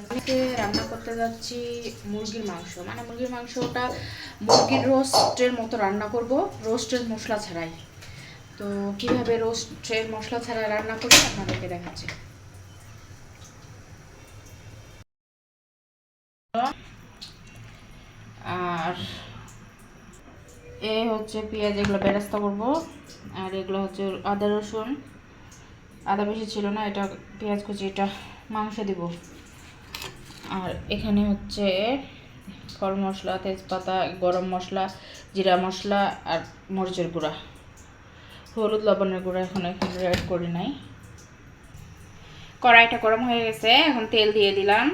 আজকে রান্না করতে যাচ্ছি মুরগির মাংস। মানে মুরগির মাংসটা মুরগির রোস্টের মতো রান্না করব, রোস্টের মশলা ছাড়াই। তো কীভাবে রোস্টের মশলা ছাড়া রান্না করব আপনাদেরকে দেখাচ্ছি। আর এ হচ্ছে পেঁয়াজ, এগুলো বেরাস্তা করব। আর এগুলো হচ্ছে আদা রসুন। আদা বেশি ছিল না, এটা পেঁয়াজ কুচি, এটা মাংস দিব। আর এখানে হচ্ছে ফল মশলা, তেজপাতা, গরম মশলা, জিরা মশলা আর মরিচের গুঁড়া। হলুদ লবণের গুঁড়া এখন এখন অ্যাড করি নাই। কড়াইটা গরম হয়ে গেছে, এখন তেল দিয়ে দিলাম।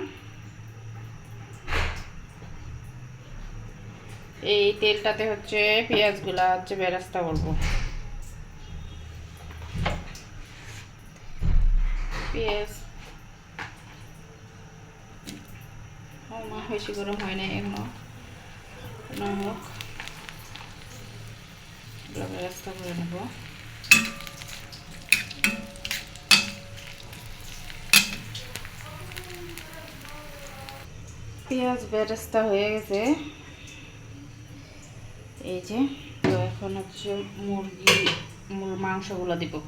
এই তেলটাতে হচ্ছে পেঁয়াজগুলা হচ্ছে বেরাস্তা করব। পেঁয়াজ বেশি গরম হয় না এখনও। হোক। এগুলো করে নেব। পেঁয়াজ বেরেস্তা হয়ে গেছে। এই যে, তো এখন হচ্ছে মুরগি মুর- মাংসগুলো দিব।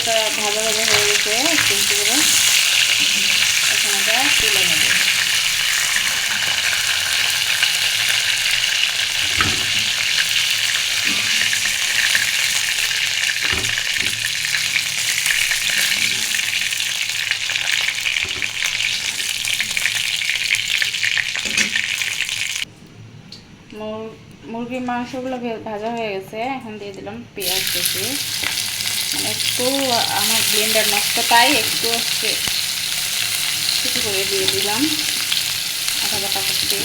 মাংসটা ভাজা হয়ে গেছে একটু একটু করে এখন এটা তুলে নেব। মুরগির ভাজা হয়ে গেছে, এখন দিয়ে দিলাম পেঁয়াজ বেশি একটু আমার ব্লেন্ডার নষ্ট, তাই একটু হচ্ছে কিছু করে দিয়ে দিলাম আধা বাটা করতে।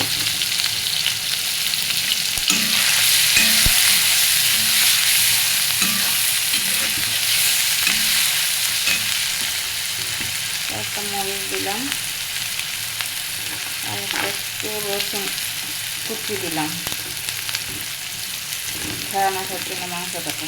একটা মরিচ দিলাম আর একটা রসুন কুচি দিলাম। ঝাড়া মাছের জন্য মাংসটাকে।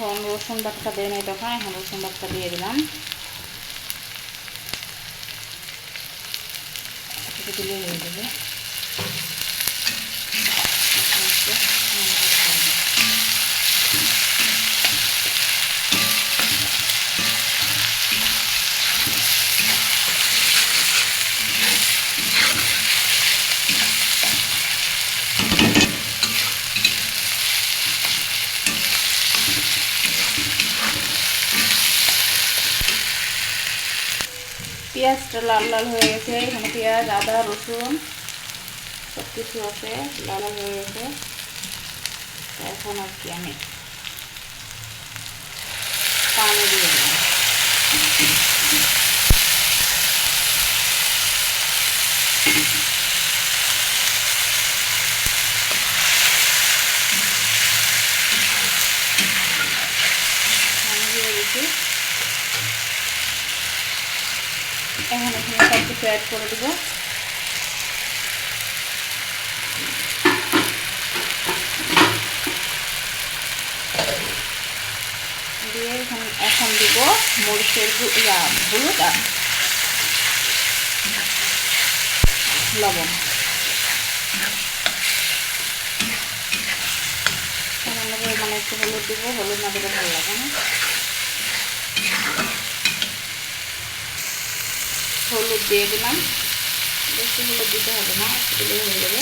এখন রসুন বাটটা দেয় নাই তখন এখন রসুন বাটটা দিয়ে দিলাম। দিলে হয়ে যাবে এখন হচ্ছে মাংসটা দিয়ে দিলাম। পেঁয়াজটা লাল লাল হয়ে গেছে, এখানে পেঁয়াজ, আদা, রসুন সব কিছু আছে, লাল লাল হয়ে গেছে। এখন আর কি আমি পানি দিয়ে দিলাম দিয়ে দিচ্ছি এখন এখানে সব কিছু অ্যাড করে দেবো। দিয়ে এখন এখন দিব মরিচের হলুদ আর লবণ। পরিমাণে একটু হলুদ দিব, হলুদ না দিলে ভালো লাগে না। হলুদ দিয়ে দিলাম। বেশি হলুদ দিতে হবে না দিলেই হয়ে যাবে।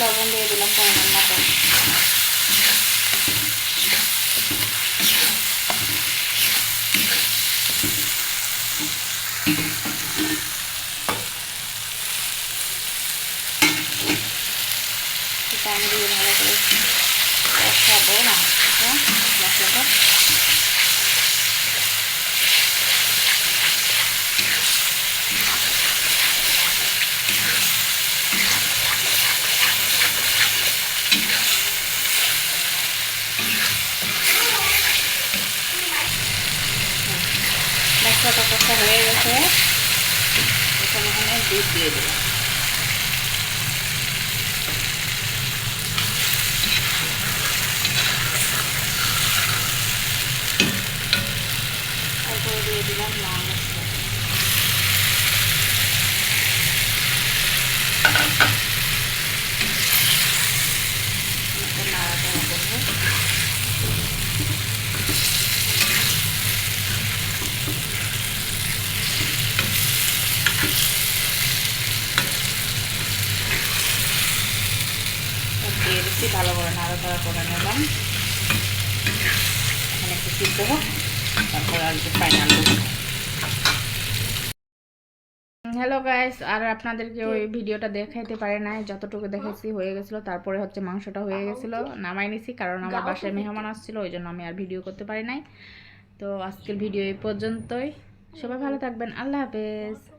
লবণ দিয়ে দিলাম পরিমাণ মতো। এটা আমি দিয়ে ভালো করে না এটা মশলাটা মশলাটা কষা হয়ে গেছে। এখানে দিয়ে দিলাম তারপরে দিয়ে দিলাম লাল মশলা এটা নাড়াচাড়া করব সব দিয়ে দিচ্ছি ভালো করে নাড়াচাড়া করে নিলাম এখানে একটু সিদ্ধ হোক তারপরে আর ফাইনাল হ্যালো গাইস আর আপনাদেরকে ওই ভিডিওটা দেখাইতে পারে নাই। যতটুকু দেখেছি হয়ে গেছিল তারপরে হচ্ছে মাংসটা হয়ে গেছিল। নামাই নিছি কারণ আমার বাসায় মেহমান আসছিল ওই জন্য আমি আর ভিডিও করতে পারি নাই। তো আজকের ভিডিও এই পর্যন্তই। সবাই ভালো থাকবেন। আল্লাহ হাফেজ।